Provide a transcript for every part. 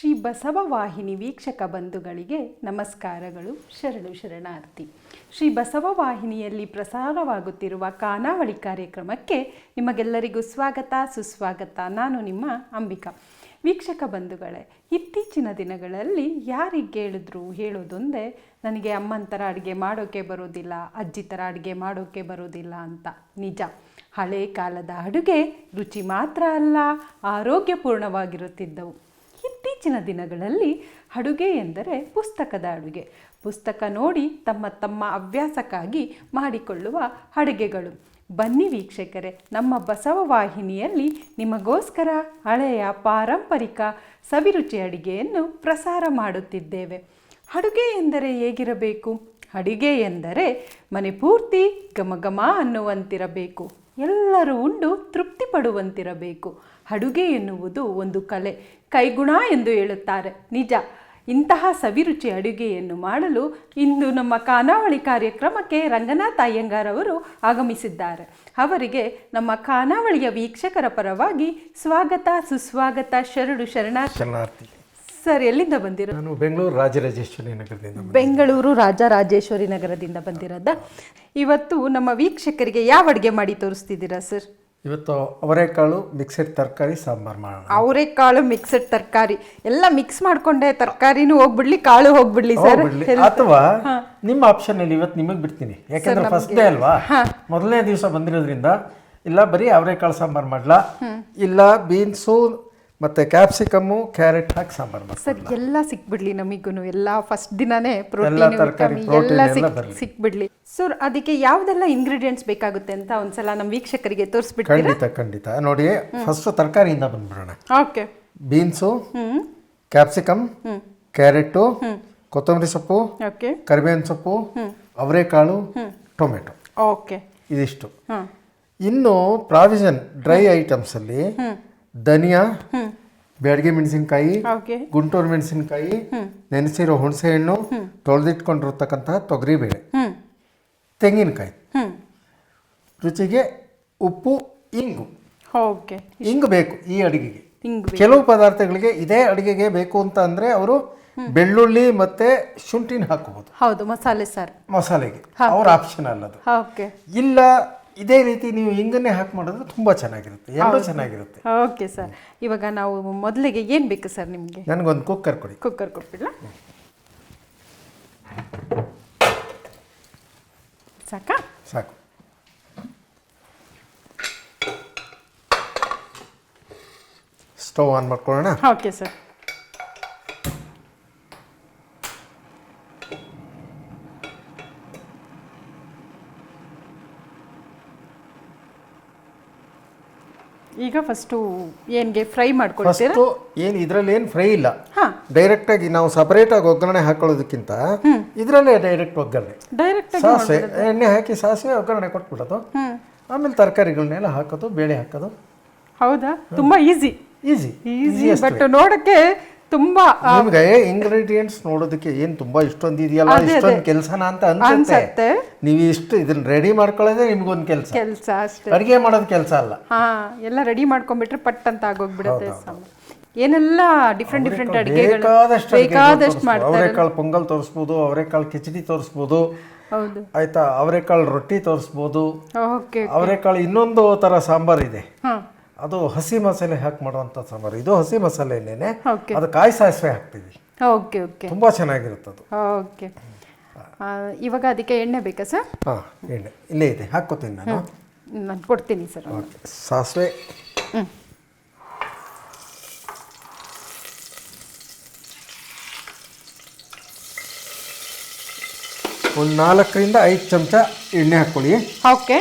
ಶ್ರೀ ಬಸವ ವಾಹಿನಿ ವೀಕ್ಷಕ ಬಂಧುಗಳಿಗೆ ನಮಸ್ಕಾರಗಳು, ಶರಣು ಶರಣಾರ್ಥಿ. ಶ್ರೀ ಬಸವ ವಾಹಿನಿಯಲ್ಲಿ ಪ್ರಸಾರವಾಗುತ್ತಿರುವ ಖಾನಾವಳಿ ಕಾರ್ಯಕ್ರಮಕ್ಕೆ ನಿಮಗೆಲ್ಲರಿಗೂ ಸ್ವಾಗತ, ಸುಸ್ವಾಗತ. ನಾನು ನಿಮ್ಮ ಅಂಬಿಕಾ. ವೀಕ್ಷಕ ಬಂಧುಗಳೇ, ಇತ್ತೀಚಿನ ದಿನಗಳಲ್ಲಿ ಯಾರಿಗೆ ಹೇಳಿದ್ರು ಹೇಳೋದೊಂದೇ, ನನಗೆ ಅಮ್ಮನ ಥರ ಅಡುಗೆ ಮಾಡೋಕ್ಕೆ ಬರೋದಿಲ್ಲ, ಅಜ್ಜಿ ಥರ ಅಡುಗೆ ಮಾಡೋಕ್ಕೆ ಬರೋದಿಲ್ಲ ಅಂತ. ನಿಜ. ಹಳೆ ಕಾಲದ ಅಡುಗೆ ರುಚಿ ಮಾತ್ರ ಅಲ್ಲ, ಆರೋಗ್ಯಪೂರ್ಣವಾಗಿರುತ್ತಿದ್ದವು. ಇತ್ತೀಚಿನ ದಿನಗಳಲ್ಲಿ ಅಡುಗೆ ಎಂದರೆ ಪುಸ್ತಕದ ಅಡುಗೆ. ಪುಸ್ತಕ ನೋಡಿ ತಮ್ಮ ತಮ್ಮ ಅಭ್ಯಾಸಕ್ಕಾಗಿ ಮಾಡಿಕೊಳ್ಳುವ ಅಡುಗೆಗಳು. ಬನ್ನಿ ವೀಕ್ಷಕರೇ, ನಮ್ಮ ಬಸವ ವಾಹಿನಿಯಲ್ಲಿ ನಿಮಗೋಸ್ಕರ ಹಳೆಯ ಪಾರಂಪರಿಕ ಸವಿರುಚಿ ಅಡಿಗೆಯನ್ನು ಪ್ರಸಾರ ಮಾಡುತ್ತಿದ್ದೇವೆ. ಅಡುಗೆ ಎಂದರೆ ಹೇಗಿರಬೇಕು? ಅಡಿಗೆ ಎಂದರೆ ಮನೆ ಪೂರ್ತಿ ಘಮಘಮ ಅನ್ನುವಂತಿರಬೇಕು. ಎಲ್ಲರೂ ಉಂಡು ತೃಪ್ತಿ ಪಡುವಂತಿರಬೇಕು ಅಡುಗೆ ಎನ್ನುವುದು ಒಂದು ಕಲೆ. ಕೈಗುಣ ಎಂದು ಹೇಳುತ್ತಾರೆ. ನಿಜ. ಇಂತಹ ಸವಿರುಚಿ ಅಡುಗೆಯನ್ನು ಮಾಡಲು ಇಂದು ನಮ್ಮ ಖಾನಾವಳಿ ಕಾರ್ಯಕ್ರಮಕ್ಕೆ ರಂಗನಾಥ್ ಅಯ್ಯಂಗಾರ್ ಅವರು ಆಗಮಿಸಿದ್ದಾರೆ. ಅವರಿಗೆ ನಮ್ಮ ಖಾನಾವಳಿಯ ವೀಕ್ಷಕರ ಪರವಾಗಿ ಸ್ವಾಗತ, ಸುಸ್ವಾಗತ, ಶರಣು ಶರಣಾರ್ಥಿ. ಸರ್ ಎಲ್ಲಿಂದ ಬಂದಿರೋ ನಾನು ಬೆಂಗಳೂರು ರಾಜರಾಜೇಶ್ವರಿ ನಗರದಿಂದ. ಬೆಂಗಳೂರು ರಾಜರಾಜೇಶ್ವರಿ ನಗರದಿಂದ ಬಂದಿರೋದ? ಇವತ್ತು ನಮ್ಮ ವೀಕ್ಷಕರಿಗೆ ಯಾವ ಅಡುಗೆ ಮಾಡಿ ತೋರಿಸ್ತಿದ್ದೀರಾ ಸರ್? ಇವತ್ತು ಅವರೆಕಾಳು ಮಿಕ್ಸೆಡ್ ತರಕಾರಿ ಸಾಂಬಾರು ಮಾಡೋಣ. ಅವರೆಕಾಳು ಮಿಕ್ಸೆಡ್ ತರಕಾರಿ. ಎಲ್ಲ ಮಿಕ್ಸ್ ಮಾಡ್ಕೊಂಡೆ ತರಕಾರಿನೂ ಹೋಗ್ಬಿಡ್ಲಿ ಕಾಳು ಹೋಗ್ಬಿಡ್ಲಿ ಸರ್. ಹೋಗ್ಬಿಡ್ಲಿ. ಅಥವಾ ನಿಮ್ಮ ಆಪ್ಷನ್ ಅಲ್ಲಿ ಇವತ್ತು ನಿಮಗೆ ಬಿಡ್ತೀನಿ. ಯಾಕಂದ್ರೆ ಫಸ್ಟ್ ಡೇ ಅಲ್ವಾ? ಮೊದಲನೇ ದಿವಸ ಬಂದಿರೋದ್ರಿಂದ ಇಲ್ಲ ಬರೀ ಅವರೆಕಾಳು ಸಾಂಬಾರು ಮಾಡ್ಲಾ? ಇಲ್ಲ ಬೀನ್ಸು ಮತ್ತೆ ಕ್ಯಾಪ್ಸಿಕಮ್ಮು ಕ್ಯಾರೆಟ್ ಹಾಕಿ ಸಾಂಬಾರು ಸರ್ ಎಲ್ಲ ಸಿಕ್ಬಿಡ್ಲಿ ನಮಿಗೂ ಎಲ್ಲ ಫಸ್ಟ್ ದಿನನೇ ಎಲ್ಲ ಪ್ರೋಟೀನ್ ತರಕಾರಿ, ಎಲ್ಲ protein ಎಲ್ಲ ಸಿಕ್ ಬರ್ಲಿ. ಸಿಕ್ಬಿಡ್ಲಿ. ಸರ್ ಅದಕ್ಕೆ ಯಾವ್ದೆಲ್ಲ ಇಂಗ್ರೀಡಿಯೆಂಟ್ಸ್ ಬೇಕಾಗುತ್ತೆ ಅಂತ ಒಂದ್ಸಲ ನಮ್ಮ ವೀಕ್ಷಕರಿಗೆ ತೋರಿಸ್ಬಿಟ್ಟು ಖಂಡಿತ ಖಂಡಿತ. ನೋಡಿ ಫಸ್ಟ್ ತರಕಾರಿಯಿಂದ ಬಂದ್ಬಿಡೋಣ. Okay. Beans hmm. Capsicum carrot ಕೊತ್ತಂಬರಿ ಸೊಪ್ಪು ಓಕೆ. ಕರಿಬೇವಿನ ಸೊಪ್ಪು ಅವರೆಕಾಳು ಟೊಮೆಟೊ. ಓಕೆ. ಇದಿಷ್ಟು. ಹಾಂ ಇನ್ನು ಪ್ರಾವಿಷನ್ ಡ್ರೈ ಐಟಮ್ಸಲ್ಲಿ ಧನಿಯಾ ಬ್ಯಾಡ್ಗೆ ಮೆಣಸಿನಕಾಯಿ ಓಕೆ. ಗುಂಟೂರು ಮೆಣಸಿನಕಾಯಿ ನೆನೆಸಿರೋ ಹುಣಸೆ ಹಣ್ಣು ತೊಳೆದಿಟ್ಕೊಂಡಿರ್ತಕ್ಕಂತಹ ತೊಗರಿಬೇಳೆ. ತೆಂಗಿನಕಾಯಿ. ರುಚಿಗೆ ಉಪ್ಪು ಇಂಗು. ಓಕೆ. ಇಂಗು ಬೇಕು ಈ ಅಡಿಗೆಗೆ. ಕೆಲವು ಪದಾರ್ಥಗಳಿಗೆ ಇದೇ ಅಡಿಗೆಗೆ ಬೇಕು ಅಂತ ಅಂದರೆ ಅವರು ಬೆಳ್ಳುಳ್ಳಿ ಮತ್ತೆ ಶುಂಠಿನ ಹಾಕೋಬಹುದು ಹೌದು ಮಸಾಲೆ ಸರ್. ಮಸಾಲೆಗೆ. ಅವ್ರ ಆಪ್ಷನ್ ಅಲ್ಲದು ಓಕೆ. ಇಲ್ಲ ಇದೇ ರೀತಿ ನೀವು ಹಿಂಗನ್ನೇ ಹಾಕಿ ಮಾಡಿದ್ರೆ ತುಂಬ ಚೆನ್ನಾಗಿರುತ್ತೆ. ಎಲ್ಲರೂ ಚೆನ್ನಾಗಿರುತ್ತೆ. Okay sir. ಇವಾಗ ನಾವು ಮೊದಲಿಗೆ ಏನು ಬೇಕು ಸರ್ ನಿಮಗೆ? ನನಗೊಂದು ಕುಕ್ಕರ್ ಕೊಡಿ. ಕುಕ್ಕರ್ ಕೊಟ್ಬಿಡ್ಲಾ? ಸಾಕಾ? ಸಾಕು. ಸ್ಟವ್ ಆನ್ ಮಾಡ್ಕೊಳ್ಳೋಣ? Okay sir. ಈಗ ಫಸ್ಟು ಏನ್ಗೆ ಫ್ರೈ ಮಾಡ್ಕೊಳ್ತೀರಾ ಫಸ್ಟು ಏನು ಇದರಲ್ಲಿ ಏನು ಫ್ರೈ ಇಲ್ಲ. ಹಾಂ. ಡೈರೆಕ್ಟಾಗಿ ನಾವು ಸಪರೇಟಾಗಿ ಒಗ್ಗರಣೆ ಹಾಕೊಳ್ಳೋದಕ್ಕಿಂತ ಇದರಲ್ಲೇ ಡೈರೆಕ್ಟ್ ಒಗ್ಗರಣೆ. ಡೈರೆಕ್ಟ್ ಸಾಸಿವೆ ಎಣ್ಣೆ ಹಾಕಿ ಸಾಸಿವೆ ಒಗ್ಗರಣೆ ಕೊಟ್ಬಿಡೋದು. ಆಮೇಲೆ ತರಕಾರಿಗಳನ್ನೆಲ್ಲ ಹಾಕೋದು ಬೇಳೆ ಹಾಕೋದು. ಹೌದಾ? ತುಂಬಾ ಈಸಿ ಈಸಿ ಈಸಿ ಬಟ್ ನೋಡಕ್ಕೆ ತುಂಬಾ ನಿಮ್ಗೆ ಇಂಗ್ರೀಡಿಯೆಂಟ್ಸ್ ನೋಡೋದಕ್ಕೆ ಏನ್ ತುಂಬಾ ಇಷ್ಟೊಂದು ಇದೆಯಲ್ಲ? ಇಷ್ಟೊಂದು ಕೆಲಸನ ಅಂತ ಅನ್ಸುತ್ತೆ. ನೀವು ಇಷ್ಟು ಇದನ್ನ ರೆಡಿ ಮಾಡ್ಕೊಳ್ಳೋದೇ ನಿಮ್ಗೊಂದು ಕೆಲಸ. ಕೆಲಸ ಅಷ್ಟೇ. ಅಡುಗೆ ಮಾಡೋದು ಕೆಲಸ ಅಲ್ಲ. ಹಾ ಎಲ್ಲ ರೆಡಿ ಮಾಡ್ಕೊಂಡ್ಬಿಟ್ರೆ ಪಟ್ ಅಂತ ಆಗೋಗ್ಬಿಡುತ್ತೆ ಏನೆಲ್ಲ ಡಿಫ್ರೆಂಟ್ ಡಿಫ್ರೆಂಟ್ ಅಡುಗೆ ಬೇಕಾದಷ್ಟು ಬೇಕಾದಷ್ಟು ಮಾಡ್ತಾರೆ. ಅವರೆಕಾಳು ಪೊಂಗಲ್ ತೋರಿಸ್ಬೋದು ಅವರೆಕಾಳು ಕಿಚಡಿ ತೋರಿಸ್ಬೋದು. ಹೌದು. ಆಯ್ತಾ? ಅವರೆಕಾಳು ರೊಟ್ಟಿ ತೋರಿಸ್ಬೋದು. ಅವರೆಕಾಳು ಇನ್ನೊಂದು ತರ ಸಾಂಬಾರ್ ಇದೆ. ಹಾ. ಅದು ಹಸಿ ಮಸಾಲೆ ಹಾಕಿ ಮಾಡುವಂಥ ಸಾಂಬಾರು. ಇದು ಹಸಿ ಓಕೆ ಅದು ಕಾಯಿ ಸಾಸಿವೆ ಹಾಕ್ತೀವಿ. ಓಕೆ ಓಕೆ ತುಂಬಾ ಚೆನ್ನಾಗಿರುತ್ತೆ ಅದು. ಓಕೆ ಇವಾಗ ಅದಕ್ಕೆ ಎಣ್ಣೆ ಬೇಕಾ ಸರ್ ಹಾಂ ಎಣ್ಣೆ. ಇಲ್ಲೇ ಇದೆ. ಹಾಕ್ಕೋತೀನಿ ನಾನು. ನಾನು ಕೊಡ್ತೀನಿ ಸರ್ ಓಕೆ ಸಾಸಿವೆ. ಒಂದು ನಾಲ್ಕರಿಂದ ಐದು ಚಮಚ ಎಣ್ಣೆ ಹಾಕ್ಕೊಳ್ಳಿ. ಓಕೆ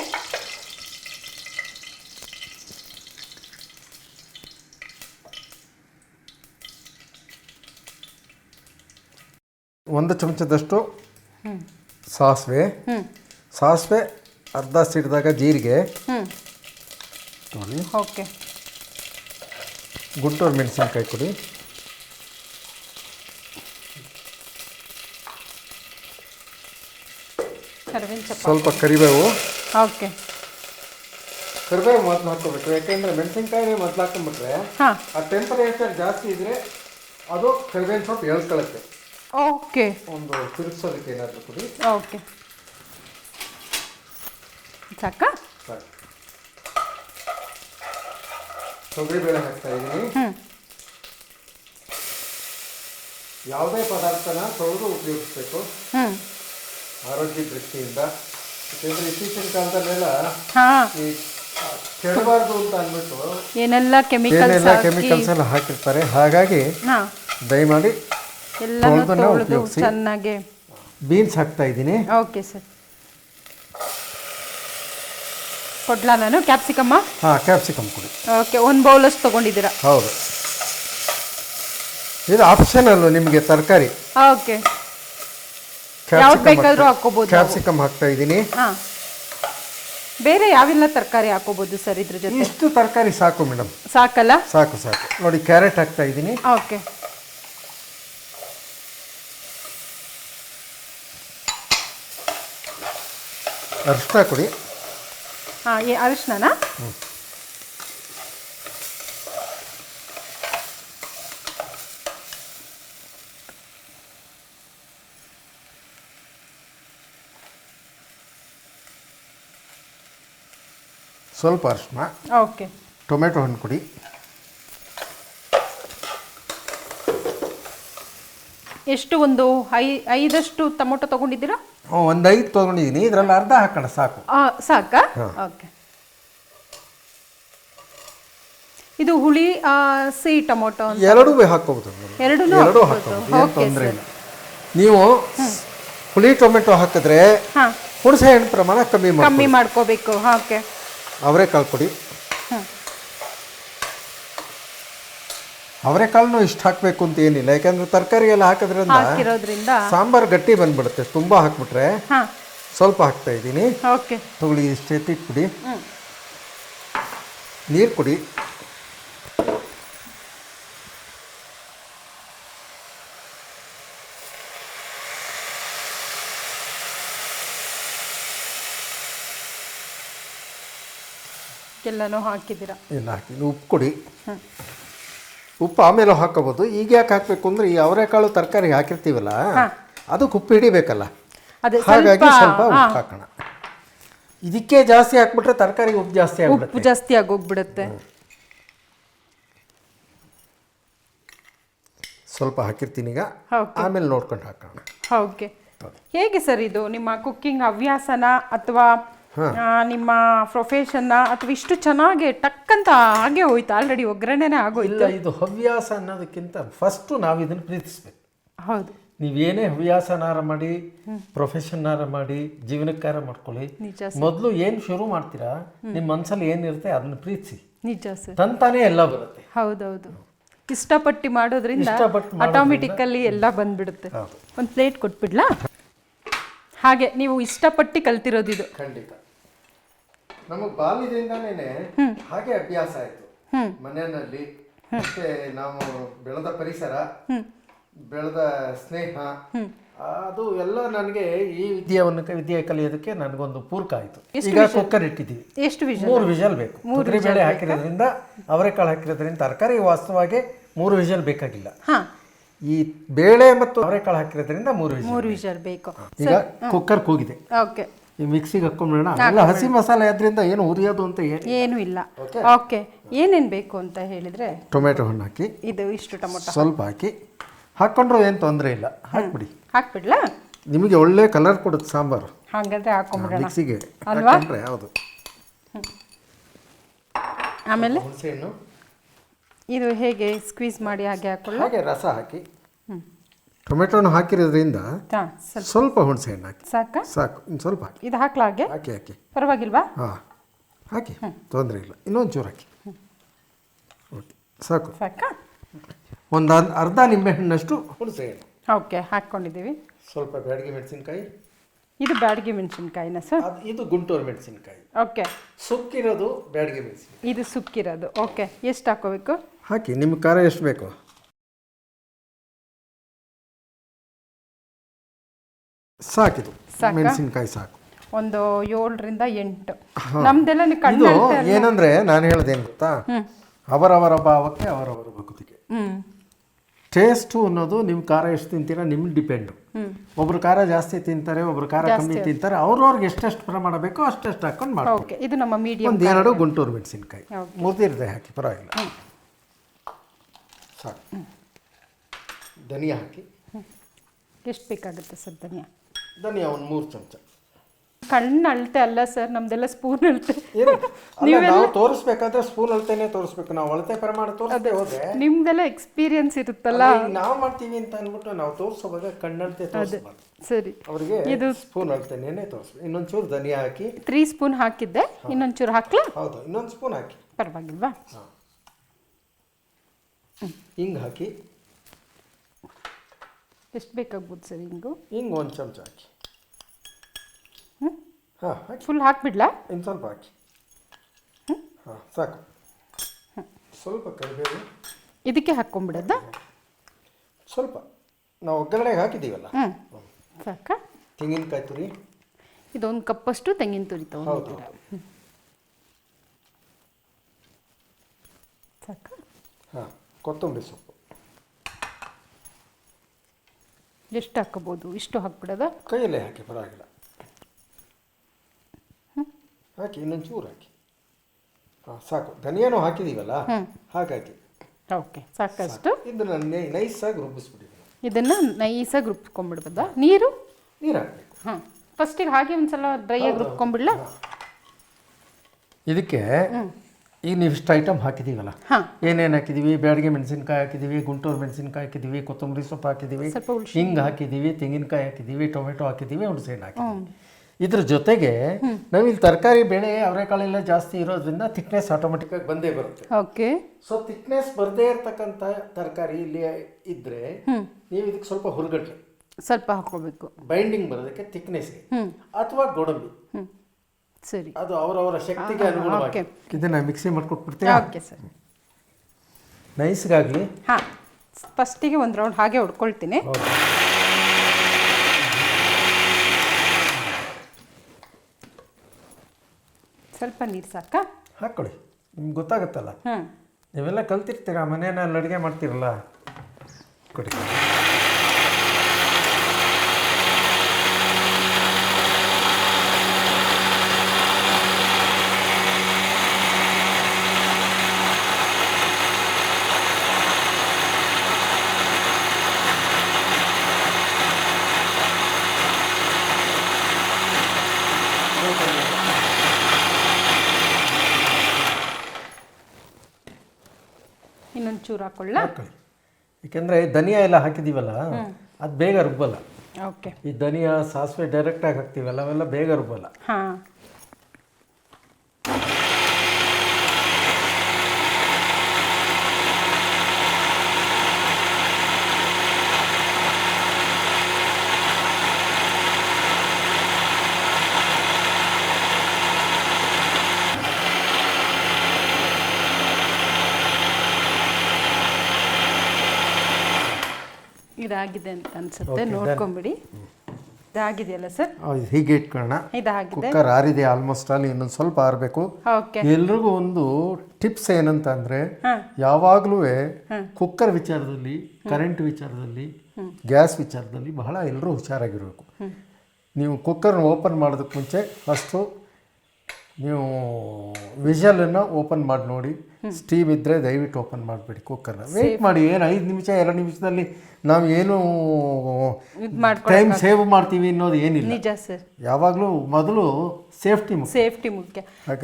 ಒಂದು ಚಮಚದಷ್ಟು ಸಾಸಿವೆ. ಸಾಸಿವೆ ಅರ್ಧ ಸಿಡಿದಾಗ ಜೀರಿಗೆ. ನೋಡಿ. ಓಕೆ. ಗುಂಟೂರು ಮೆಣಸಿನ್ಕಾಯಿ ಕೊಡಿ ಸ್ವಲ್ಪ ಕರಿಬೇವು. ಓಕೆ. ಕರಿಬೇವು ಮೊದಲು ಹಾಕೋಬೇಕು ಯಾಕೆಂದರೆ ಮೆಣಸಿನ್ಕಾಯಿ ಮೊದಲು ಹಾಕೊಂಡ್ಬಿಟ್ರೆ ಆ ಟೆಂಪರೇಚರ್ ಜಾಸ್ತಿ ಇದ್ರೆ ಅದು ಕರಿಬೇವಿನ ಸೊಪ್ಪು ಎಳ್ಕೊಳತ್ತೆ. ಓಕೆ. ಒಂದು ತಿರುಗಿಸೋದಕ್ಕೆ ಏನಾದರೂ ಕೊಡಿ. ಓಕೆ. ಸಾಕ? ತೊಗರಿಬೇಳೆ ಹಾಕ್ತಾ ಇದ್ದೀನಿ. ಹ್ಞೂ ಯಾವುದೇ ಪದಾರ್ಥನ ತೊಳೆದು ಉಪಯೋಗಿಸ್ಬೇಕು. ಹ್ಞೂ ಆರೋಗ್ಯ ದೃಷ್ಟಿಯಿಂದ. ಯಾಕಂದ್ರೆ ಇತ್ತೀಚಿನ ಕಾಲದಲ್ಲೆಲ್ಲ ಹಾಂ. ಈ ಕೆಡಬಾರ್ದು ಅಂತ ಅಂದ್ಬಿಟ್ಟು ಏನೆಲ್ಲ ಕೆಮಿಕಲ್ಸ್ ಏನೆಲ್ಲ ಕೆಮಿಕಲ್ಸ್ ಎಲ್ಲ ಹಾಕಿರ್ತಾರೆ. ಹಾಗಾಗಿ ಹಾಂ. ದಯಮಾಡಿ ಎಲ್ಲನೂ ತೊಳೆದು ಚೆನ್ನಾಗಿ ಬೀನ್ಸ್ ಹಾಕ್ತಾ ಇದ್ದೀನಿ. Okay sir. ಕೊಡ್ಲಾ ನಾನು? ಕ್ಯಾಪ್ಸಿಕಮ್ಮ? ಹಾಂ ಕ್ಯಾಪ್ಸಿಕಮ್ ಕೊಡಿ. ಓಕೆ ಒಂದು ಬೌಲಷ್ಟು ತೊಗೊಂಡಿದ್ದೀರಾ? ಹೌದು. ಇದು ಆಪ್ಷನಲ್ಲು ನಿಮಗೆ ತರಕಾರಿ. ಓಕೆ. ಯಾವ್ದು ಬೇಕಾದರೂ ಹಾಕ್ಕೋಬೋದು. ಕ್ಯಾಪ್ಸಿಕಮ್ ಹಾಕ್ತಾ ಇದ್ದೀನಿ. ಹಾಂ. ಬೇರೆ ಯಾವೆಲ್ಲ ತರಕಾರಿ ಹಾಕೋಬಹುದು ಸರ್ ಇದ್ರ ಜೊತೆ? ಇಷ್ಟು ತರಕಾರಿ ಸಾಕು ಮೇಡಮ್. ಸಾಕಲ್ಲ? ಸಾಕು ಸಾಕು. ನೋಡಿ ಕ್ಯಾರೆಟ್ ಹಾಕ್ತಾ ಇದ್ದೀನಿ. ಓಕೆ. ಅರಿಶಿನ ಕೊಡಿ. ಹಾಂ ಏ ಅರಿಶಿನ ಸ್ವಲ್ಪ ಅರಿಶಿನ ಓಕೆ. ಟೊಮೆಟೊ ಹಣ್ಣು ಕೊಡಿ. ಎಷ್ಟು ಒಂದು ಐ ಐದಷ್ಟು ಟೊಮೊಟೊ ತಗೊಂಡಿದ್ದೀರಾ? ಒಂದು ಐದು ತೊಗೊಂಡಿದ್ದೀನಿ. ಇದರಲ್ಲಿ ಅರ್ಧ ಹಾಕೋಣ ಸಾಕು. ಆ, ಸಾಕಾ? ಓಕೆ. ಇದು ಹುಳಿ ಆ, ಸಿಹಿ ಟೊಮೊಟೊ ಎರಡೂ ಹಾಕೋಬೋದು. ಎರಡೂ ಎರಡೂ ಹಾಕ್ಬೋದು. ಏನು ಓಕೆ ತೊಂದರೆ ಇಲ್ಲ. ನೀವು ಹುಳಿ ಟೊಮೆಟೊ ಹಾಕಿದ್ರೆ ಹಾಂ. ಹುಣಸೆ ಹಣ್ಣು ಪ್ರಮಾಣ ಕಮ್ಮಿ ಮಾಡಿ ಕಮ್ಮಿ ಮಾಡ್ಕೋಬೇಕು. ಓಕೆ. ಅವರೆಕಾಳು ಕೊಡಿ ಅವರೆಕಾಳನ್ನು ಇಷ್ಟು ಹಾಕಬೇಕು ಅಂತ ಏನಿಲ್ಲ. ಯಾಕಂದ್ರೆ ತರಕಾರಿ ಎಲ್ಲ ಹಾಕೋದ್ರಿಂದ ಹಾಕಿರೋದ್ರಿಂದ ಸಾಂಬಾರು ಗಟ್ಟಿ ಬಂದ್ಬಿಡುತ್ತೆ. ತುಂಬ ಹಾಕ್ಬಿಟ್ರೆ ಹಾಂ. ಸ್ವಲ್ಪ ಹಾಕ್ತಾ ಇದ್ದೀನಿ. ಓಕೆ. ತಗೊಳ್ಳಿ ಇಷ್ಟು ಹ್ಞೂ ನೀರು ಕುಡಿ. ಎಲ್ಲನೂ ಹಾಕಿದ್ದೀರಾ? ಎಲ್ಲ ಹಾಕಿ ಉಪ್ಪು ಕೊಡಿ. ಉಪ್ಪು ಆಮೇಲೆ ಹಾಕೋಬೋದು ಈಗ ಯಾಕೆ ಹಾಕಬೇಕು ಅಂದರೆ ಈ ಅವರೆಕಾಳು ತರಕಾರಿ ಹಾಕಿರ್ತೀವಲ್ಲ ಅದಕ್ಕೆ ಉಪ್ಪು ಹಿಡಿಬೇಕಲ್ಲ. ಹಾಗಾಗಿ ಸ್ವಲ್ಪ ಉಪ್ಪು ಹಾಕೋಣ. ಇದಕ್ಕೆ ಜಾಸ್ತಿ ಹಾಕ್ಬಿಟ್ರೆ ತರಕಾರಿ ಉಪ್ಪು ಜಾಸ್ತಿ ಉಪ್ಪು ಜಾಸ್ತಿ ಆಗೋಗ್ಬಿಡುತ್ತೆ. ಸ್ವಲ್ಪ ಹಾಕಿರ್ತೀನಿ ಈಗ. ಆಮೇಲೆ ನೋಡ್ಕೊಂಡು ಹಾಕೋಣ. ಓಕೆ. ಹೇಗೆ ಸರ್ ಇದು ನಿಮ್ಮ ಕುಕ್ಕಿಂಗ್ ಹವ್ಯಾಸನ ಅಥವಾ ಆ, ನಿಮ್ಮ ಪ್ರೊಫೆಷನ್ ಅಥವಾ ಇಷ್ಟು ಚೆನ್ನಾಗಿ ಟಕ್ ಅಂತ ಹಾಗೆ ಹೋಯ್ತು. ಆಲ್ರೆಡಿ ಒಗ್ಗರಣೆನೇ ಆಗೋಯ್ತು. ಇಲ್ಲ ಇದು ಹವ್ಯಾಸ ಅನ್ನೋದಕ್ಕಿಂತ ಫಸ್ಟು ನಾವು ಇದನ್ನು ಪ್ರೀತಿಸ್ಬೇಕು. ಹೌದು. ನೀವೇನೇ ಹವ್ಯಾಸನಾರ ಮಾಡಿ ಪ್ರೊಫೆಷನ್ನಾರ ಮಾಡಿ ಜೀವನಕ್ಕಾರ ಮಾಡ್ಕೊಳ್ಳಿ. ನಿಜ ಮೊದಲು ಏನು ಶುರು ಮಾಡ್ತೀರಾ? ನಿಮ್ಮ ಮನಸ್ಸಲ್ಲಿ ಏನಿರುತ್ತೆ ಅದನ್ನ ಪ್ರೀತಿಸಿ. ನಿಜ ಸರ್. ತಂತಾನೇ ಎಲ್ಲ ಬರುತ್ತೆ. ಹೌದೌದು. ಇಷ್ಟಪಟ್ಟು ಮಾಡೋದ್ರಿಂದ ಇಷ್ಟಪಟ್ಟು ಆಟೋಮೆಟಿಕಲ್ಲಿ ಎಲ್ಲ ಬಂದ್ಬಿಡುತ್ತೆ. ಒಂದು ಪ್ಲೇಟ್ ಕೊಟ್ಬಿಡ್ಲಾ? ಹಾಗೆ ನೀವು ಇಷ್ಟಪಟ್ಟು ಕಲ್ತಿರೋದಿದು. ಖಂಡಿತ. ನಮಗೆ ಬಾಲ್ಯದಿಂದಾನೇನೆ ಹಾಗೆ ಅಭ್ಯಾಸ ಆಯಿತು. ಮನೆಯಲ್ಲಿ ಮತ್ತೆ ನಾವು ಬೆಳೆದ ಪರಿಸರ ಬೆಳೆದ ಸ್ನೇಹ ಅದು ಎಲ್ಲ ನನಗೆ ಈ ವಿದ್ಯೆಯನ್ನು ವಿದ್ಯೆ ಕಲಿಯೋದಕ್ಕೆ ನನಗೊಂದು ಪೂರ್ಕ ಆಯಿತು. ಈಗ ಕುಕ್ಕರ್ ಇಟ್ಟಿದ್ದೀವಿ. ಎಷ್ಟು ವಿಷಲ್ ಮೂರು ವಿಷಲ್ ಬೇಕು. ಮೂರು ಬೇಳೆ ಹಾಕಿರೋದ್ರಿಂದ ಅವರೆಕಾಳು ಹಾಕಿರೋದ್ರಿಂದ ತರಕಾರಿ ವಾಸ್ತವವಾಗಿ ಮೂರು ವಿಷಲ್ ಬೇಕಾಗಿಲ್ಲ. ಈ ಬೇಳೆ ಮತ್ತು ಅವರೆಕಾಳು ಹಾಕಿರೋದ್ರಿಂದ ಮೂರು ವಿಷಲ್ ಮೂರು ವಿಷಲ್ ಬೇಕು. ಈಗ ಕುಕ್ಕರ್ ಕೂಗಿದೆ. ಓಕೆ. ಈ ಮಿಕ್ಸಿಗೆ ಹಾಕೊಂಡ್ಬಿಡೋಣ ಎಲ್ಲ ಹಸಿ ಮಸಾಲೆ ಅದರಿಂದ ಏನು ಉರಿಯೋದು ಅಂತ ಏನು ಏನೂ ಇಲ್ಲ. ಓಕೆ ಏನೇನು ಬೇಕು ಅಂತ ಹೇಳಿದರೆ? ಟೊಮೆಟೊ ಹಣ್ಣು ಹಾಕಿ. ಇದು ಇಷ್ಟು ಟೊಮೆಟೊ ಸ್ವಲ್ಪ ಹಾಕಿ. ಹಾಕ್ಕೊಂಡ್ರು ಏನು ತೊಂದರೆ ಇಲ್ಲ. ಹಾಕ್ಬಿಡಿ. ಹಾಕ್ಬಿಡ್ಲಾ? ನಿಮಗೆ ಒಳ್ಳೆ ಕಲರ್ ಕೊಡುತ್ತೆ ಸಾಂಬಾರು. ಹಾಗಾದ್ರೆ ಹಾಕೊಂಡ್ಬಿಡೋಣ ಮಿಕ್ಸಿಗೆ ಅಲ್ವಾ? ಹಾಕೊಂಡ್ರೆ ಹೌದು. ಆಮೇಲೆ? ಇದು ಹೇಗೆ ಸ್ಕ್ವೀಸ್ ಮಾಡಿ ಹಾಗೆ ಹಾಕೊಳ್ಳ ಹಾಗೆ ರಸ ಹಾಕಿ. ಟೊಮೆಟೊನ ಹಾಕಿರೋದ್ರಿಂದ ಸ್ವಲ್ಪ. ಹುಣಸೆ ಹಣ್ಣು ಹಾಕಿ. ಸಾಕಾ? ಸಾಕು ಇನ್ನು ಸ್ವಲ್ಪ ಹಾಕಿ. ಇದು ಹಾಕಲಾಗೆ ಹಾಕಿ ಹಾಕಿ. ಪರವಾಗಿಲ್ವಾ? ಹಾಂ ಹಾಕಿ. ತೊಂದರೆ ಇಲ್ಲ. ಇನ್ನೊಂದು ಚೂರು ಹಾಕಿ. ಓಕೆ ಸಾಕು. ಸಾಕಾ? ಒಂದು ಅರ್ಧ ನಿಂಬೆಹಣ್ಣಷ್ಟು ಹುಣಸೆಹಣ್ಣು ಓಕೆ ಹಾಕ್ಕೊಂಡಿದ್ದೀವಿ. ಸ್ವಲ್ಪ ಬ್ಯಾಡಗಿ ಮೆಣಸಿನಕಾಯಿ. ಇದು ಬ್ಯಾಡಗಿ ಮೆಣಸಿನ್ಕಾಯಿನ ಸರ್? ಇದು ಗುಂಟೂರು ಮೆಣಸಿನ್ಕಾಯಿ. ಓಕೆ. ಸುಕ್ಕಿರೋದು ಬ್ಯಾಡಗಿ ಮೆಣಸಿನ ಇದು ಸುಕ್ಕಿರೋದು. ಓಕೆ ಎಷ್ಟು ಹಾಕೋಬೇಕು ಹಾಕಿ ನಿಮ್ಗೆ ಖಾರ ಎಷ್ಟು ಬೇಕು? ಸಾಕಿದು ಮೆಣಸಿನಕಾಯಿ ಮೆಣಸಿನ್ಕಾಯಿ ಸಾಕು. ಒಂದು ಏಳರಿಂದ ಎಂಟು. ನಮ್ದೆಲ್ಲ ಇದು ಏನಂದ್ರೆ ನಾನು ಹೇಳ್ದೇನು ಗೊತ್ತಾ? ಅವರವರ ಭಾವಕ್ಕೆ ಅವರವರ ಭಕ್ತಿಗೆ. ಟೇಸ್ಟು ಅನ್ನೋದು ನಿಮ್ಮ ಖಾರ ಎಷ್ಟು ತಿಂತೀರಾ ನಿಮ್ಗೆ ಡಿಪೆಂಡು. ಒಬ್ರು ಖಾರ ಜಾಸ್ತಿ ತಿಂತಾರೆ ಒಬ್ರು ಖಾರ ಕಮ್ಮಿ ತಿಂತಾರೆ ಅವ್ರವ್ರಿಗೆ ಎಷ್ಟೆಷ್ಟು ಪ್ರಮಾಣ ಬೇಕೋ ಅಷ್ಟೆಷ್ಟು ಹಾಕೊಂಡು ಮಾಡಿ ಓಕೆ ಇದು ನಮ್ಮ ಮೀಡಿಯಂ ಒಂದು ಎರಡು ಗುಂಟೂರು ಮೆಣಸಿನಕಾಯಿ. ಮುರಿದಿರದೆ ಹಾಕಿ ಪರವಾಗಿಲ್ಲ. ಸಾಕು. ಧನಿಯಾ ಹಾಕಿ. ಎಷ್ಟು ಬೇಕಾಗುತ್ತೆ ಸರ್ ಧನಿಯಾ? ಧನಿಯಾ ಒಂದು ಮೂರು ಚಮಚ. ಕಣ್ಣು ಅಳತೆ ಅಲ್ಲ ಸರ್ ನಮ್ದೆಲ್ಲ ಸ್ಪೂನ್ ಅಳ್ತೆ. ನೀವು ಅಲ್ಲ ನಾವು ತೋರಿಸ್ಬೇಕಾದ್ರೆ ಸ್ಪೂನ್ ಅಳ್ತೇನೆ ತೋರಿಸ್ಬೇಕು. ನಾವು ಅಳತೆ ಪ್ರಮಾಣ ತೋರಿಸದೆ ಹೋದ್ರೆ ನಿಮ್ದೆಲ್ಲ ಎಕ್ಸ್ಪೀರಿಯನ್ಸ್ ಇರುತ್ತಲ್ಲ? ಈಗ ನಾವು ಮಾಡ್ತೀವಿ ಅಂತ ಅಂದ್ಬಿಟ್ಟು ನಾವು ತೋರಿಸೋವಾಗ ಕಣ್ಣಳ್ತೆ ತೋರಿಸ್ಬಾರ್ದು. ಸರಿ. ಅವರಿಗೆ ಇದು ಸ್ಪೂನ್ ಅಳ್ತೇನೆ ತೋರಿಸ್ಬೇಕು. ಇನ್ನೊಂದು ಚೂರು ಧನಿಯಾ ಹಾಕಿ ತ್ರೀ ಸ್ಪೂನ್ ಹಾಕಿದ್ದೆ. ಇನ್ನೊಂಚೂರು ಹಾಕ್ಲಾ? ಹೌದು ಇನ್ನೊಂದು ಸ್ಪೂನ್ ಹಾಕಿ. ಪರವಾಗಿಲ್ವಾ? ಹಿಂಗೆ ಹಾಕಿ ಎಷ್ಟು ಬೇಕಾಗ್ಬೋದು ಸರ್ ಹಿಂಗು? ಹಿಂಗೆ ಒಂದು ಚಮಚ ಹಾಕಿ. ಹಾಂ ಹಾಕಿ. ಫುಲ್ ಹಾಕಿಬಿಡ್ಲಾ? ಇನ್ನು ಸ್ವಲ್ಪ ಹಾಕಿ. ಹಾಂ ಸಾಕು. ಸ್ವಲ್ಪ ಕರಿಬೇವು. ಇದಕ್ಕೆ ಹಾಕ್ಕೊಂಬಿಡೋದಾ? ಸ್ವಲ್ಪ. ನಾವು ಒಗ್ಗರಣೆಗೆ ಹಾಕಿದ್ದೀವಲ್ಲ. ಹ್ಞೂ ಸಾಕಾ. ತೆಂಗಿನಕಾಯಿ ತುರಿ. ಇದೊಂದು ಕಪ್ಪಷ್ಟು ತೆಂಗಿನ ತುರಿ ಸಾಕ ಸಾಕಾ. ಹಾಂ ಕೊತ್ತಂಬರಿ ಸೊಪ್ಪು. ಎಷ್ಟು ಹಾಕಬಹುದು? ಇಷ್ಟು ಹಾಕ್ಬಿಡೋದಾ? ಕೈಯಲ್ಲೇ ಹಾಕಿ ಪರವಾಗಿಲ್ಲ. ಹಾಕಿ ಇನ್ನೊಂದು ಚೂರು ಹಾಕಿ. ಹಾಂ ಸಾಕು. ಧನಿಯಾನು ಹಾಕಿದ್ದೀವಲ್ಲ ಹಾಗಾಗಿ ಓಕೆ ಸಾಕಷ್ಟು. ಇದನ್ನು ನೈಸಾಗಿ ರುಬ್ಬಿಸ್ಬಿಟ್ಟಿದ್ದೀನಿ. ಇದನ್ನು ನೈಸಾಗಿ ರುಬ್ಕೊಂಡ್ಬಿಡ್ಬೋದಾ ನೀರು? ನೀರು ಹಾಕಬೇಕು. ಹಾಂ ಫಸ್ಟಿಗೆ ಹಾಗೆ ಒಂದ್ಸಲ ಡ್ರೈಯಾಗಿ ರುಬ್ಕೊಂಡ್ಬಿಡ್ಲಾ? ಇದಕ್ಕೆ ಈಗ ನೀವು ಇಷ್ಟು ಐಟಮ್ ಹಾಕಿದೀವಲ್ಲ? ಏನೇನು ಹಾಕಿದೀವಿ? ಬ್ಯಾಡಿಗೆ ಮೆಣಸಿನ್ಕಾಯಿ ಹಾಕಿದೀವಿ ಗುಂಟೂರು ಮೆಣಸಿನ್ಕಾಯಿ ಹಾಕಿದೀವಿ ಕೊತ್ತಂಬರಿ ಸೊಪ್ಪು ಹಾಕಿದ್ದೀವಿ ಹುಳ್ಶೆ ಹಿಂಗೆ ಹಾಕಿದ್ದೀವಿ ತೆಂಗಿನಕಾಯಿ ಹಾಕಿದ್ದೀವಿ ಟೊಮೆಟೊ ಹಾಕಿದ್ದೀವಿ ಹುಣಸೆಹಣ್ಣು ಹಾಕಿದ್ದೀವಿ ಇದ್ರ ಜೊತೆಗೆ ನಾವಿಲ್ಲಿ ತರಕಾರಿ ಬೇಳೆ ಅವರೆಕಾಳೆಲ್ಲ ಜಾಸ್ತಿ ಇರೋದ್ರಿಂದ ಥಿಕ್ನೆಸ್ ಆಟೋಮೆಟಿಕ್ಕಾಗಿ ಬಂದೇ ಬರುತ್ತೆ. ಓಕೆ. ಸೊ ಥಿಕ್ನೆಸ್ ಬರದೇ ಇರತಕ್ಕಂಥ ತರಕಾರಿ ಇಲ್ಲಿ ಇದ್ದರೆ ನೀವು ಇದಕ್ಕೆ ಸ್ವಲ್ಪ ಹುರ್ಗಡ್ಲೆ ಸ್ವಲ್ಪ ಹಾಕೋಬೇಕು ಬೈಂಡಿಂಗ್ ಬರೋದಕ್ಕೆ ಥಿಕ್ನೆಸ್ಗೆ ಅಥವಾ ಗೋಡಂಬಿ. ಸರಿ. ಅದು ಅವರವರ ಶಕ್ತಿಗೆ ಅನುಗುಣವಾಗಿ. ಇದನ್ನ ಮಿಕ್ಸಿ ಮಾಡ್ಕೊಟ್ಬಿಡ್ತೀವಿ ಓಕೆ ಸರ್. ನೈಸ್ಗಾಗಲಿ ಹಾಂ ಫಸ್ಟಿಗೆ ಒಂದು ರೌಂಡ್ ಹಾಗೆ ಹೊಡ್ಕೊಳ್ತೀನಿ. ಹೌದು. ಸ್ವಲ್ಪ ನೀರು ಸಾಕಾ. ಹಾಕ್ಕೊಳ್ಳಿ ನಿಮ್ಗೆ ಗೊತ್ತಾಗುತ್ತಲ್ಲ? ಹ್ಞೂ ನೀವೆಲ್ಲ ಕಲ್ತಿರ್ತೀರ? ಮನೆಯಲ್ಲಿ ಅಡುಗೆ ಮಾಡ್ತೀರಲ್ಲ? ಕೊಡಿ. ಏಕೆಂದರೆ ಧನಿಯಾ ಎಲ್ಲ ಹಾಕಿದೀವಲ್ಲ ಅದು ಬೇಗ ರುಬ್ಬಲ್ಲ. ಓಕೆ. ಈ ಧನಿಯಾ ಸಾಸಿವೆ ಡೈರೆಕ್ಟಾಗಿ ಹಾಕ್ತೀವಲ್ಲ ಅವೆಲ್ಲ ಬೇಗ ರುಬ್ಬಲ್ಲ. ಹಾಂ. ಇದಾಗಿದೆ ಅಂತ ಅನ್ಸುತ್ತೆ. ನೋಡ್ಕೊಂಬಿಡಿ. ಇದಾಗಿದೆಯಲ್ಲ ಸರ್? ಹೀಗೆ ಇಟ್ಕೊಳ್ಳೋಣ. ಇದಾಗಿದೆ. ಕುಕ್ಕರ್ ಆರಿದೆ ಆಲ್ಮೋಸ್ಟ್ ಅಲ್ಲಿ ಇನ್ನೊಂದು ಸ್ವಲ್ಪ ಆರಬೇಕು. ಓಕೆ ಎಲ್ರಿಗೂ ಒಂದು ಟಿಪ್ಸ್ ಏನಂತ ಅಂದ್ರೆ ಯಾವಾಗಲೂ ಕುಕ್ಕರ್ ವಿಚಾರದಲ್ಲಿ ಕರೆಂಟ್ ವಿಚಾರದಲ್ಲಿ ಗ್ಯಾಸ್ ವಿಚಾರದಲ್ಲಿ ಬಹಳ ಎಲ್ಲರೂ ಹುಷಾರಾಗಿರಬೇಕು. ನೀವು ಕುಕ್ಕರ್ನ ಓಪನ್ ಮಾಡೋದಕ್ಕೆ ಮುಂಚೆ ಫಸ್ಟು ನೀವು ವಿಷಲನ್ನು ಓಪನ್ ಮಾಡಿ ನೋಡಿ ಸ್ಟೀಮ್ ಇದ್ದರೆ ದಯವಿಟ್ಟು ಓಪನ್ ಮಾಡಿಬಿಡಿ ಕುಕ್ಕರ್ನ ವೇಟ್ ಮಾಡಿ ಏನು ಐದು ನಿಮಿಷ ಎರಡು ನಿಮಿಷದಲ್ಲಿ ನಾವು ಏನು ಟೈಮ್ ಸೇವ್ ಮಾಡ್ತೀವಿ ಅನ್ನೋದು ಏನಿಲ್ಲ. ನಿಜ ಸರ್ ಯಾವಾಗಲೂ ಮೊದಲು ಸೇಫ್ಟಿ ಮುಖ್ಯ. ಸೇಫ್ಟಿ ಮುಖ್ಯ.